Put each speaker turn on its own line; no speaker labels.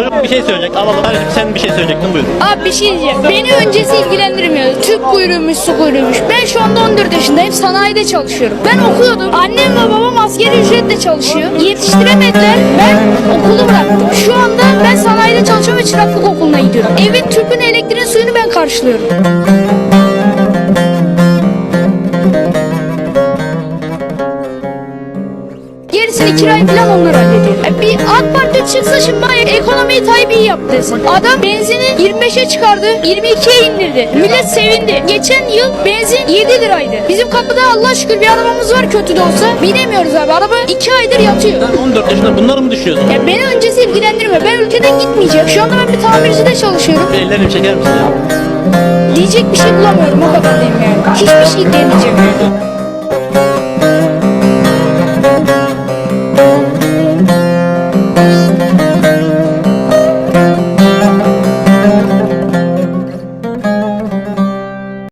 Çocuk bir şey söyleyecek. Alalım. Kardeşim sen bir şey söyleyecektin buyur.
Abi bir şey diyeceğim. Beni öncesi ilgilendirmiyor. Tüp kuyruğuymuş, su kuyruğuymuş. Ben şu anda 14 yaşındayım. Sanayide çalışıyorum. Ben okuyordum. Annem ve babam askeri ücretle çalışıyor. Yetiştiremediler. Ben okulu bıraktım. Şu anda ben sanayide çalışıyorum ve çıraklık okuluna gidiyorum. Evin tüpün, elektriğin, suyunu ben karşılıyorum. Gerisini kirayı falan onlar hallediyor. E, Bir AK Parti çıksa şimdi ekonomiyi Tayyip iyi yaptı desin. Adam benzini 25'e çıkardı, 22'ye indirdi. Millet sevindi. Geçen yıl benzin 7 liraydı. Bizim kapıda Allah şükür bir arabamız var kötü de olsa. Binemiyoruz abi. Araba 2 aydır yatıyor.
Sen 14 yaşında bunları mı düşünüyorsun?
Ya beni öncesi ilgilendirmiyor. Ben ülkeden gitmeyeceğim. Şu anda ben bir tamircide çalışıyorum.
Ellerini çeker misin ya?
Diyecek bir şey bulamıyorum o kadar diyeyim yani. Hiçbir şey demeyeceğim.